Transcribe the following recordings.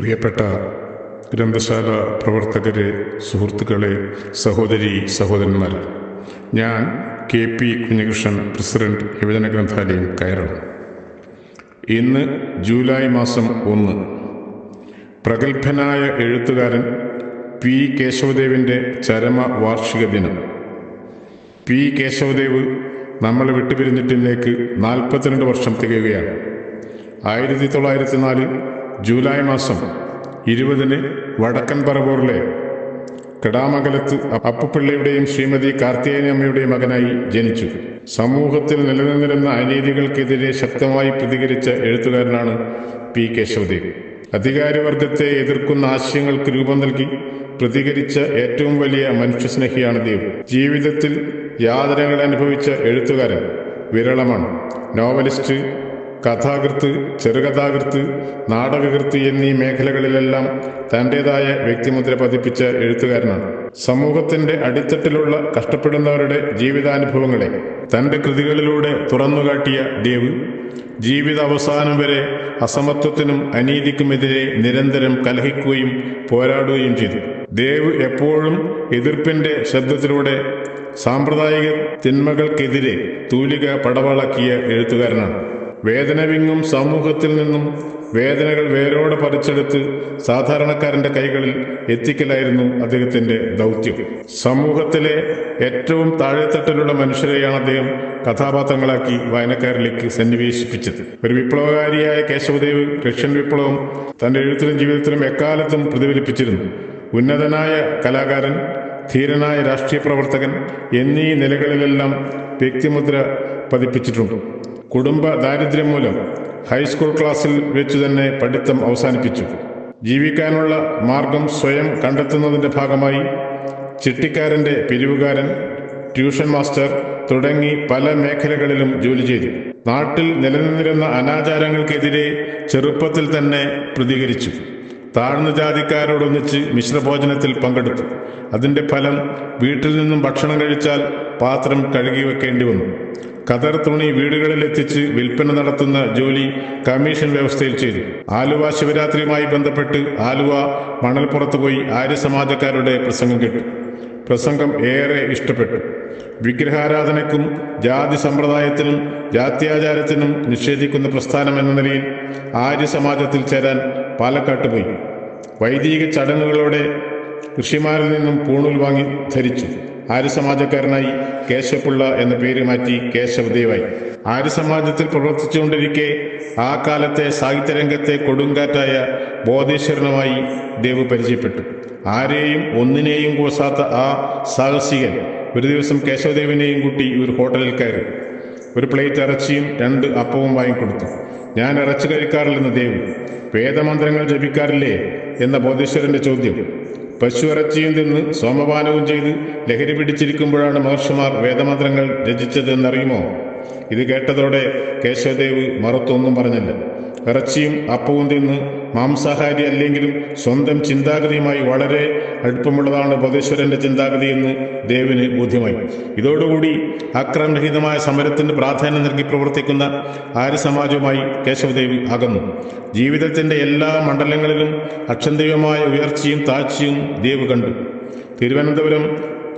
പ്രിയപ്പെട്ട ഗ്രന്ഥശാല പ്രവർത്തകരെ സുഹൃത്തുക്കളെ സഹോദരി സഹോദരന്മാർ ഞാൻ കെ പി കുഞ്ഞകൃഷ്ണൻ പ്രസിഡന്റ് യുവജന ഗ്രന്ഥാലയം കയറണം. ഇന്ന് ജൂലൈ മാസം ഒന്ന് പ്രഗത്ഭനായ എഴുത്തുകാരൻ പി കേശവദേവിന്റെ ചരമ വാർഷിക ദിനം. പി കേശവദേവ് നമ്മളെ വിട്ടുപിരിഞ്ഞിട്ടിലേക്ക് നാൽപ്പത്തിരണ്ട് വർഷം തികയുകയാണ്. ആയിരത്തി തൊള്ളായിരത്തി നാല് ജൂലൈ മാസം ഇരുപതിന് വടക്കൻ പറവൂറിലെ കെടാമംഗലത്ത് അപ്പുപിള്ളയുടെയും ശ്രീമതി കാർത്തികേയനമ്മയുടെയും മകനായി ജനിച്ചു. സമൂഹത്തിൽ നിലനിന്നിരുന്ന അനീതികൾക്കെതിരെ ശക്തമായി പ്രതികരിച്ച എഴുത്തുകാരനാണ് പി. കേശവദേവ്. അധികാരവർഗത്തെ എതിർക്കുന്ന ആശയങ്ങൾക്ക് രൂപം നൽകി പ്രതികരിച്ച ഏറ്റവും വലിയ മനുഷ്യസ്നേഹിയാണ് ദേവ്. ജീവിതത്തിൽ യാതനകൾ അനുഭവിച്ച എഴുത്തുകാരൻ വിരളമാണ്. നോവലിസ്റ്റ് കഥാകൃത്ത് ചെറുകഥാകൃത്ത് നാടകകൃത്ത് എന്നീ മേഖലകളിലെല്ലാം തന്റെതായ വ്യക്തിമുദ്ര പതിപ്പിച്ച എഴുത്തുകാരനാണ്. സമൂഹത്തിന്റെ അടിത്തട്ടിലുള്ള കഷ്ടപ്പെടുന്നവരുടെ ജീവിതാനുഭവങ്ങളെ തന്റെ കൃതികളിലൂടെ തുറന്നുകാട്ടിയ ദേവ് ജീവിത അവസാനം വരെ അസമത്വത്തിനും അനീതിക്കുമെതിരെ നിരന്തരം കലഹിക്കുകയും പോരാടുകയും ചെയ്തു. ദേവ് എപ്പോഴും എതിർപ്പിന്റെ ശബ്ദത്തിലൂടെ സാമ്പ്രദായിക തിന്മകൾക്കെതിരെ തൂലിക പടവാളാക്കിയ എഴുത്തുകാരനാണ്. വേദന വിങ്ങും സമൂഹത്തിൽ നിന്നും വേദനകൾ വേരോടെ പറിച്ചെടുത്ത് സാധാരണക്കാരന്റെ കൈകളിൽ എത്തിക്കലായിരുന്നു അദ്ദേഹത്തിന്റെ ദൗത്യം. സമൂഹത്തിലെ ഏറ്റവും താഴെത്തട്ടിലുള്ള മനുഷ്യരെയാണ് അദ്ദേഹം കഥാപാത്രങ്ങളാക്കി വായനക്കാരിലേക്ക് സന്നിവേശിപ്പിച്ചത്. ഒരു വിപ്ലവകാരിയായ കേശവദേവ് റഷ്യൻ വിപ്ലവം തന്റെ എഴുത്തിലും ജീവിതത്തിലും എക്കാലത്തും പ്രതിഫലിപ്പിച്ചിരുന്നു. ഉന്നതനായ കലാകാരൻ ധീരനായ രാഷ്ട്രീയ പ്രവർത്തകൻ എന്നീ നിലകളിലെല്ലാം വ്യക്തിമുദ്ര പതിപ്പിച്ചിട്ടുണ്ട്. കുടുംബ ദാരിദ്ര്യം മൂലം ഹൈസ്കൂൾ ക്ലാസ്സിൽ വെച്ചു തന്നെ പഠിത്തം അവസാനിപ്പിച്ചു. ജീവിക്കാനുള്ള മാർഗം സ്വയം കണ്ടെത്തുന്നതിന്റെ ഭാഗമായി ചിട്ടിക്കാരന്റെ പിരിവുകാരൻ ട്യൂഷൻ മാസ്റ്റർ തുടങ്ങി പല മേഖലകളിലും ജോലി ചെയ്തു. നാട്ടിൽ നിലനിന്നിരുന്ന അനാചാരങ്ങൾക്കെതിരെ ചെറുപ്പത്തിൽ തന്നെ പ്രതികരിച്ചു. താഴ്ന്ന ജാതിക്കാരോടൊന്നിച്ച് മിശ്രഭോജനത്തിൽ പങ്കെടുത്തു. അതിന്റെ ഫലം വീട്ടിൽ നിന്നും ഭക്ഷണം കഴിച്ചാൽ പാത്രം കഴുകി വെക്കേണ്ടി വന്നു. കതർ തുണി വീടുകളിൽ എത്തിച്ച് വിൽപ്പന നടത്തുന്ന ജോലി കമ്മീഷൻ വ്യവസ്ഥയിൽ ചെയ്തു. ആലുവ ശിവരാത്രിയുമായി ബന്ധപ്പെട്ട് ആലുവ മണൽപ്പുറത്ത് പോയി ആര്യസമാജക്കാരുടെ പ്രസംഗം കേട്ടു. പ്രസംഗം ഏറെ ഇഷ്ടപ്പെട്ടു. വിഗ്രഹാരാധനയ്ക്കും ജാതി സമ്പ്രദായത്തിനും ജാത്യാചാരത്തിനും നിഷേധിക്കുന്ന പ്രസ്ഥാനം എന്ന നിലയിൽ ആര്യസമാജത്തിൽ ചേരാൻ പാലക്കാട്ട് പോയി. വൈദിക ചടങ്ങുകളോടെ കൃഷിമാരിൽ നിന്നും പൂണൂൽ വാങ്ങി ധരിച്ചു. ആര്യസമാജക്കാരനായി കേശവപിള്ള എന്ന പേര് മാറ്റി കേശവദേവായി. ആര്യസമാജത്തിൽ പ്രവർത്തിച്ചുകൊണ്ടിരിക്കെ ആ കാലത്തെ സാഹിത്യരംഗത്തെ കൊടുങ്കാറ്റായ ബോധേശ്വരനുമായി ദേവ് പരിചയപ്പെട്ടു. ആരെയും ഒന്നിനെയും കൂസാത്ത ആ സാഹസികൻ ഒരു ദിവസം കേശവദേവിനെയും കൂട്ടി ഒരു ഹോട്ടലിൽ കയറി. ഒരു പ്ലേറ്റ് ഇറച്ചിയും രണ്ട് അപ്പവും വാങ്ങിക്കൊടുത്തു. ഞാൻ ഇറച്ചി കഴിക്കാറില്ലെന്ന് ദേവ്. വേദമന്ത്രങ്ങൾ ജപിക്കാറില്ലേ? എന്ന ബോധേശ്വരന്റെ ചോദ്യം. പശു ഇറച്ചിയും തിന്ന് സോമപാനവും ചെയ്ത് ലഹരി പിടിച്ചിരിക്കുമ്പോഴാണ് മഹർഷിമാർ വേദമന്ത്രങ്ങൾ രചിച്ചതെന്നറിയുമോ? ഇത് കേട്ടതോടെ കേശവദേവ് മറുത്തൊന്നും പറഞ്ഞില്ല. ഇറച്ചിയും അപ്പവും തിന്ന് മാംസാഹാരി അല്ലെങ്കിലും സ്വന്തം ചിന്താഗതിയുമായി വളരെ അടുപ്പമുള്ളതാണ് ബോധേശ്വരന്റെ ചിന്താഗതി എന്ന് ദേവിന് ബോധ്യമായി. ഇതോടുകൂടി അക്രമരഹിതമായ സമരത്തിന് പ്രാധാന്യം നൽകി പ്രവർത്തിക്കുന്ന ആര്യസമാജവുമായി കേശവദേവി അകന്നു. ജീവിതത്തിന്റെ എല്ലാ മണ്ഡലങ്ങളിലും അക്ഷന്തീയമായ ഉയർച്ചയും താഴ്ചയും ദേവ് കണ്ടു. തിരുവനന്തപുരം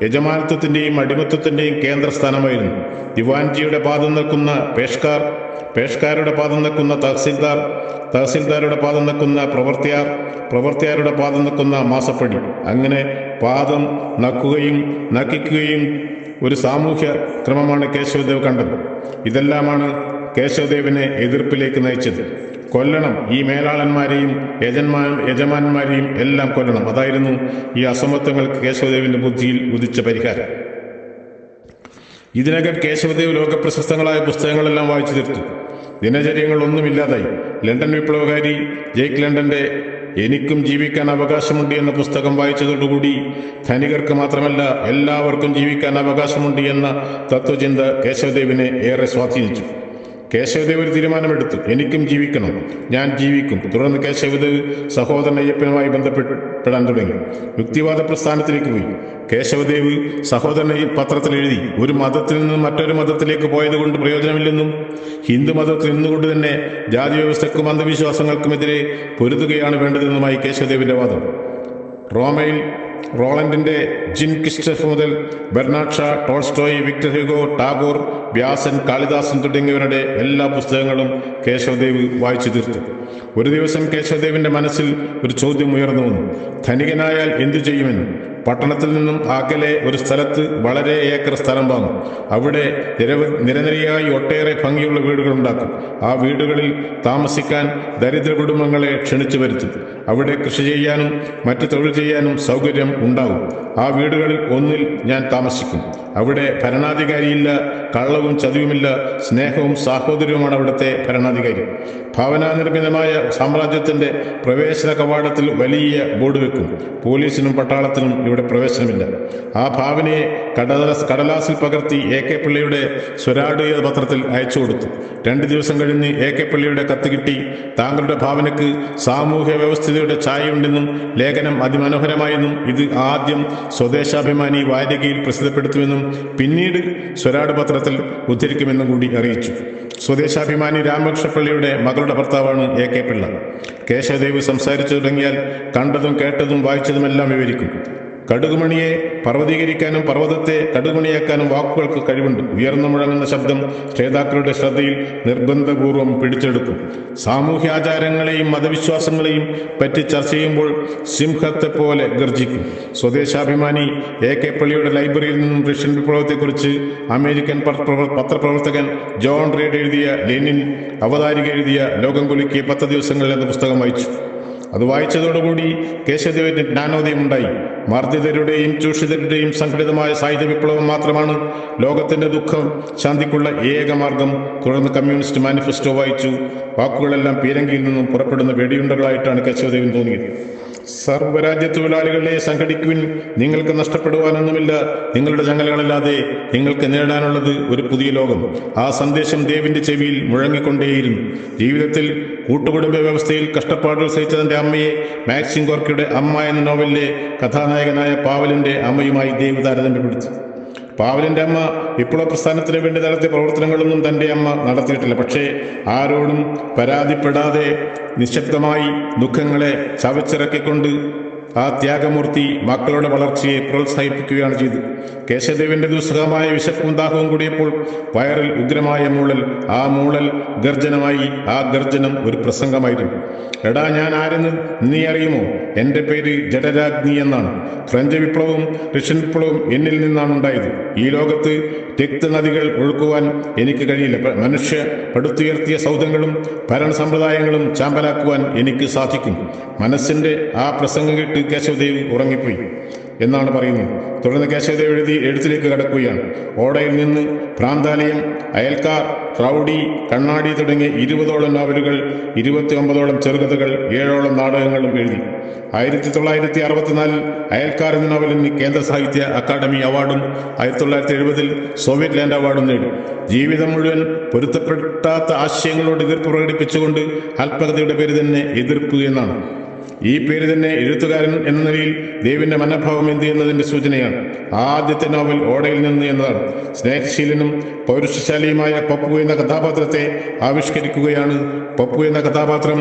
യജമാനത്വത്തിന്റെയും അടിമത്വത്തിന്റെയും കേന്ദ്രസ്ഥാനമായിരുന്നു. ദിവാൻജിയുടെ പാദം നിൽക്കുന്ന പേഷ്കാർ പേഷ്കാരുടെ പാദം നിൽക്കുന്ന തഹസിൽദാർ തഹസിൽദാരുടെ പാദം നിൽക്കുന്ന പ്രവർത്തിയാർ പ്രവർത്തിയാരുടെ പാദം നിൽക്കുന്ന മാസപ്പടി. അങ്ങനെ പാദം നക്കുകയും നക്കിക്കുകയും ഒരു സാമൂഹ്യ ക്രമമാണ് കേശവദേവ് കണ്ടത്. ഇതെല്ലാമാണ് കേശവദേവിനെ എതിർപ്പിലേക്ക് നയിച്ചത്. കൊല്ലണം. ഈ മേലാളന്മാരെയും യജന്മാ യജമാന്മാരെയും എല്ലാം കൊല്ലണം. അതായിരുന്നു ഈ അസമത്വങ്ങൾക്ക് കേശവദേവിന്റെ ബുദ്ധിയിൽ ഉദിച്ച പരിഹാരം. ഇതിനകം കേശവദേവ് ലോകപ്രശസ്തങ്ങളായ പുസ്തകങ്ങളെല്ലാം വായിച്ചു തീർത്തു. ദിനചര്യങ്ങളൊന്നുമില്ലാതായി. ലണ്ടൻ വിപ്ലവകാരി ജേക്ക് ലണ്ടന്റെ എനിക്കും ജീവിക്കാൻ അവകാശമുണ്ട് എന്ന പുസ്തകം വായിച്ചതോടുകൂടി ധനികർക്ക് മാത്രമല്ല എല്ലാവർക്കും ജീവിക്കാൻ അവകാശമുണ്ട് എന്ന തത്വചിന്ത കേശവദേവിനെ ഏറെ സ്വാധീനിച്ചു. കേശവദേവ് ഒരു തീരുമാനമെടുത്തു. എനിക്കും ജീവിക്കണം. ഞാൻ ജീവിക്കും. തുടർന്ന് കേശവദേവ് സഹോദരൻ അയ്യപ്പനുമായി ബന്ധപ്പെടാൻ തുടങ്ങി. യുക്തിവാദ പ്രസ്ഥാനത്തിലേക്ക് പോയി. കേശവദേവ് സഹോദരൻ പത്രത്തിൽ എഴുതി. ഒരു മതത്തിൽ നിന്ന് മറ്റൊരു മതത്തിലേക്ക് പോയത് കൊണ്ട് പ്രയോജനമില്ലെന്നും ഹിന്ദു മതത്തിൽ നിന്നുകൊണ്ട് തന്നെ ജാതി വ്യവസ്ഥക്കും അന്ധവിശ്വാസങ്ങൾക്കുമെതിരെ പൊരുതുകയാണ് വേണ്ടതെന്നുമായി കേശവദേവിന്റെ വാദം. റോമയിൽ റോളണ്ടിന്റെ ജിൻ ക്രിസ്റ്റഫ് മുതൽ Bernard Shaw Tolstoy Victor Hugo Tagore Vyasan Kalidasan തുടങ്ങിയവരുടെ എല്ലാ പുസ്തകങ്ങളും കേശവദേവ് വായിച്ചു തീർത്തു. ഒരു ദിവസം കേശവദേവിന്റെ മനസ്സിൽ ഒരു ചോദ്യം ഉയർന്നു വന്നു. ധനികനായാൽ എന്തു ചെയ്യുമെന്ന് പട്ടണത്തിൽ നിന്നും അകലെ ഒരു സ്ഥലത്ത് വളരെ ഏക്കർ സ്ഥലം വാങ്ങും. അവിടെ നിരനിരയായി ഒട്ടേറെ ഭംഗിയുള്ള വീടുകൾ ഉണ്ടാക്കും. ആ വീടുകളിൽ താമസിക്കാൻ ദരിദ്ര കുടുംബങ്ങളെ ക്ഷണിച്ചു വരുത്തും. അവിടെ കൃഷി ചെയ്യാനും മറ്റു തൊഴിൽ ചെയ്യാനും സൗകര്യം ഉണ്ടാകും. ആ വീടുകളിൽ ഒന്നിൽ ഞാൻ താമസിക്കും. അവിടെ ഭരണാധികാരിയില്ല കള്ളവും ചതിവുമില്ല സ്നേഹവും സാഹോദര്യവുമാണ് അവിടുത്തെ ഭരണാധികാരി. ഭാവനാനിർമ്മിതമായ സാമ്രാജ്യത്തിന്റെ പ്രവേശന കവാടത്തിൽ വലിയ ബോർഡ് വെക്കും. പോലീസിനും പട്ടാളത്തിനും ഇവിടെ പ്രവേശനമില്ല. ആ ഭാവനയെ കടലാസ് കടലാസിൽ പകർത്തി എ കെ പിള്ളയുടെ സ്വരാട് എന്ന പത്രത്തിൽ അയച്ചു കൊടുത്തു. രണ്ട് ദിവസം കഴിഞ്ഞ് എ കെ പിള്ളയുടെ കത്ത് കിട്ടി. താങ്കളുടെ ഭാവനയ്ക്ക് സാമൂഹ്യ വ്യവസ്ഥിതിയുടെ ഛായയുണ്ടെന്നും ലേഖനം അതിമനോഹരമായെന്നും ഇത് ആദ്യം സ്വദേശാഭിമാനി വാരികയിൽ പ്രസിദ്ധപ്പെടുത്തുമെന്നും പിന്നീട് സ്വരാട് പത്രത്തിൽ ഉദ്ധരിക്കുമെന്നും കൂടി അറിയിച്ചു. സ്വദേശാഭിമാനി രാമകൃഷ്ണപിള്ളയുടെ മകളുടെ ഭർത്താവാണ് എ കെ പിള്ള. കേശവദേവ് സംസാരിച്ചു തുടങ്ങിയാൽ കണ്ടതും കേട്ടതും വായിച്ചതുമെല്ലാം വിവരിക്കും. കടുകുമണിയെ പർവതീകരിക്കാനും പർവതത്തെ കടുകുമണിയാക്കാനും വാക്കുകൾക്ക് കഴിവുണ്ട്. ഉയർന്നു മുഴങ്ങുന്ന ശബ്ദം ശ്രോതാക്കളുടെ ശ്രദ്ധയിൽ നിർബന്ധപൂർവം പിടിച്ചെടുക്കും. സാമൂഹ്യാചാരങ്ങളെയും മതവിശ്വാസങ്ങളെയും പറ്റി ചർച്ച ചെയ്യുമ്പോൾ സിംഹത്തെ പോലെ ഗർജിക്കും. സ്വദേശാഭിമാനി എ കെ പള്ളിയുടെ ലൈബ്രറിയിൽ നിന്നും റഷ്യൻ വിപ്ലവത്തെക്കുറിച്ച് അമേരിക്കൻ പത്രപ്രവർത്തകൻ ജോൺ റീഡ് എഴുതിയ ലെനിൻ അവതാരിക എഴുതിയ ലോകം കുലുക്കിയ പത്ത് ദിവസങ്ങളിൽ എന്ന പുസ്തകം വായിച്ചു. അത് വായിച്ചതോടുകൂടി കേശവദേവന്റെ ജ്ഞാനോദയം ഉണ്ടായി മർദ്ദിതരുടെയും ചൂഷിതരുടെയും സംഘടിതമായ സായുധ വിപ്ലവം മാത്രമാണ് ലോകത്തിന്റെ ദുഃഖം ശാന്തിക്കുള്ള ഏക മാർഗം. തുടർന്ന് കമ്മ്യൂണിസ്റ്റ് മാനിഫെസ്റ്റോ വായിച്ചു. വാക്കുകളെല്ലാം പീരങ്കിയിൽ നിന്നും പുറപ്പെടുന്ന വെടിയുണ്ടകളായിട്ടാണ് കേശവദേവൻ തോന്നിയത്. സർവരാജ്യ തൊഴിലാളികളെ സംഘടിക്കുവിൻ നിങ്ങൾക്ക് നഷ്ടപ്പെടുവാനൊന്നുമില്ല. നിങ്ങളുടെ ചങ്ങലകളല്ലാതെ നിങ്ങൾക്ക് നേടാനുള്ളത് ഒരു പുതിയ ലോകം. ആ സന്ദേശം ദേവിന്റെ ചെവിയിൽ മുഴങ്ങിക്കൊണ്ടേയിരുന്നു. ജീവിതത്തിൽ കൂട്ടുകുടുംബ വ്യവസ്ഥയിൽ കഷ്ടപ്പാടുകൾ സഹിച്ച തന്റെ അമ്മയെ മാക്സിം ഗോർക്കിയുടെ അമ്മ എന്ന നോവലിലെ കഥാനായകനായ പാവലിന്റെ അമ്മയുമായി ദേവ് താരതമ്യപ്പെടുത്തി. പാവലിന്റെ അമ്മ വിപ്ലവ പ്രസ്ഥാനത്തിന് വേണ്ടി നടത്തിയ പ്രവർത്തനങ്ങളൊന്നും തന്റെ അമ്മ നടത്തിയിട്ടില്ല. പക്ഷേ ആരോടും പരാതിപ്പെടാതെ നിശബ്ദമായി ദുഃഖങ്ങളെ ചവച്ചിറക്കിക്കൊണ്ട് ആ ത്യാഗമൂർത്തി മക്കളുടെ വളർച്ചയെ പ്രോത്സാഹിപ്പിക്കുകയാണ് ചെയ്തത്. കേശവദേവന്റെ ദുസ്സഹമായ വിശപ്പും ദാഹവും കൂടിയപ്പോൾ വയറിൽ ഉഗ്രമായ മൂളൽ ആ മൂളൽ ഗർജനമായി ആ ഗർജനം ഒരു പ്രസംഗമായിരുന്നു. എടാ ഞാൻ ആരെന്ന് നീ അറിയുമോ? എന്റെ പേര് ജഡരാജ്ഞി എന്നാണ്. ഫ്രഞ്ച് വിപ്ലവവും റഷ്യൻ വിപ്ലവവും എന്നിൽ നിന്നാണ് ഉണ്ടായത്. ഈ ലോകത്ത് രക്തനദികൾ ഒഴുക്കുവാൻ എനിക്ക് കഴിയില്ല. മനുഷ്യ പടുത്തുയർത്തിയ സൗധങ്ങളും ഭരണ സമ്പ്രദായങ്ങളും ചാമ്പലാക്കുവാൻ എനിക്ക് സാധിക്കും. മനസ്സിന്റെ ആ പ്രസംഗം കേട്ട് കേശവദേവ് ഉറങ്ങിപ്പോയി. എന്നാണ് പറയുന്നത്. തുടർന്ന് കേശവദേവ് എഴുതി എഴുത്തിലേക്ക് കടക്കുകയാണ്. ഓടയിൽ നിന്ന് പ്രാന്താലയം അയൽക്കാർ റൗഡി കണ്ണാടി തുടങ്ങിയ ഇരുപതോളം നോവലുകൾ ഇരുപത്തി ഒമ്പതോളം ചെറുകഥകൾ ഏഴോളം നാടകങ്ങളും എഴുതി. ആയിരത്തി തൊള്ളായിരത്തി അറുപത്തിനാലിൽ അയൽക്കാർ എന്ന നോവലിന് കേന്ദ്ര സാഹിത്യ അക്കാദമി അവാർഡും ആയിരത്തി തൊള്ളായിരത്തി എഴുപതിൽ സോവിയറ്റ് ലാൻഡ് അവാർഡും നേടി. ജീവിതം മുഴുവൻ പൊരുത്തപ്പെടാത്ത ആശയങ്ങളോട് എതിർപ്പ് പ്രകടിപ്പിച്ചുകൊണ്ട് ആത്മകഥയുടെ പേര് തന്നെ എതിർപ്പ് എന്നാണ്. ഈ പേര് തന്നെ എഴുത്തുകാരൻ എന്ന നിലയിൽ ദേവിന്റെ മനോഭാവം എന്ത് എന്നതിന്റെ സൂചനയാണ്. ആദ്യത്തെ നോവൽ ഓടയിൽ നിന്ന് എന്നതാണ്. സ്നേഹശീലനും പൗരുഷശാലിയുമായ പപ്പു എന്ന കഥാപാത്രത്തെ ആവിഷ്കരിക്കുകയാണ് പപ്പു എന്ന കഥാപാത്രം.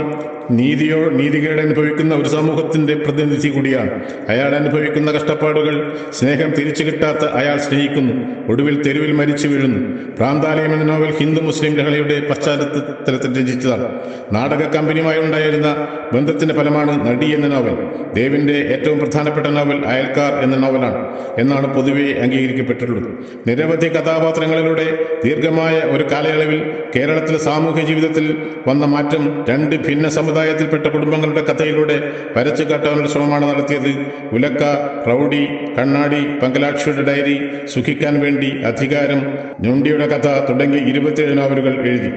നീതിയോ നീതികേട് അനുഭവിക്കുന്ന ഒരു സമൂഹത്തിന്റെ പ്രതിനിധി കൂടിയാണ്. അയാൾ അനുഭവിക്കുന്ന കഷ്ടപ്പാടുകൾ സ്നേഹം തിരിച്ചു കിട്ടാത്ത അയാൾ സ്നേഹിക്കുന്നു. ഒടുവിൽ തെരുവിൽ മരിച്ചു വീഴുന്നു. പ്രാന്താലയം എന്ന നോവൽ ഹിന്ദു മുസ്ലിം ലഹളയുടെ പശ്ചാത്തലത്തിൽ രചിച്ചതാണ്. നാടക കമ്പനിയുമായി ഉണ്ടായിരുന്ന ബന്ധത്തിന്റെ ഫലമാണ് നടി എന്ന നോവൽ. ദേവിന്റെ ഏറ്റവും പ്രധാനപ്പെട്ട നോവൽ അയൽക്കാർ എന്ന നോവലാണ്. എന്നാണ് പൊതുവെ അംഗീകരിക്കപ്പെട്ടിട്ടുള്ളത്. നിരവധി കഥാപാത്രങ്ങളിലൂടെ ദീർഘമായ ഒരു കാലയളവിൽ കേരളത്തിലെ സാമൂഹ്യ ജീവിതത്തിൽ വന്ന മാറ്റം രണ്ട് ഭിന്ന സമുദായത്തിൽപ്പെട്ട കുടുംബങ്ങളുടെ കഥയിലൂടെ വരച്ചു കാട്ടാനുള്ള ശ്രമമാണ് നടത്തിയത്. ഉലക്ക റൌഡി കണ്ണാടി പങ്കലാക്ഷിയുടെ ഡയറി സുഖിക്കാൻ വേണ്ടി അധികാരം ഞുണ്ടിയുടെ കഥ തുടങ്ങി ഇരുപത്തിയേഴ് നോവലുകൾ എഴുതി.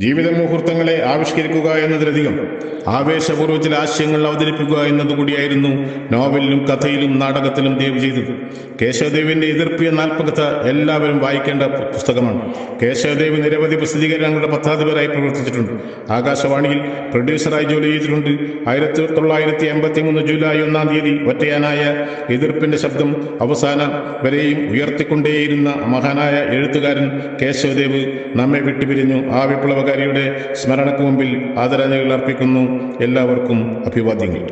ജീവിത മുഹൂർത്തങ്ങളെ ആവിഷ്കരിക്കുക എന്നതിലധികം ആവേശപൂർവ ചില ആശയങ്ങൾ അവതരിപ്പിക്കുക എന്നതുകൂടിയായിരുന്നു നോവലിലും കഥയിലും നാടകത്തിലും ദേവ് ചെയ്തത്. കേശവദേവിന്റെ എതിർപ്പ് എന്ന ആത്മകഥ എല്ലാവരും വായിക്കേണ്ട പുസ്തകമാണ്. കേശവദേവ് നിരവധി പ്രസിദ്ധീകരണങ്ങളുടെ പത്രാധിപരായി പ്രവർത്തിച്ചിട്ടുണ്ട്. ആകാശവാണിയിൽ പ്രൊഡ്യൂസറായി ജോലി ചെയ്തിട്ടുണ്ട്. ആയിരത്തി തൊള്ളായിരത്തി എൺപത്തി മൂന്ന് ജൂലൈ ഒന്നാം തീയതി ഒറ്റയാനായ എതിർപ്പിന്റെ ശബ്ദം അവസാന വരെയും ഉയർത്തിക്കൊണ്ടേയിരുന്ന മഹാനായ എഴുത്തുകാരൻ കേശവദേവ് നമ്മെ വിട്ടുപിരിഞ്ഞു. ആ വിപ്ലവകാരിയുടെ സ്മരണക്ക് മുമ്പിൽ ആദരാഞ്ജലികൾ അർപ്പിക്കുന്നു. എല്ലാവർക്കും അഭിവാദ്യങ്ങൾ.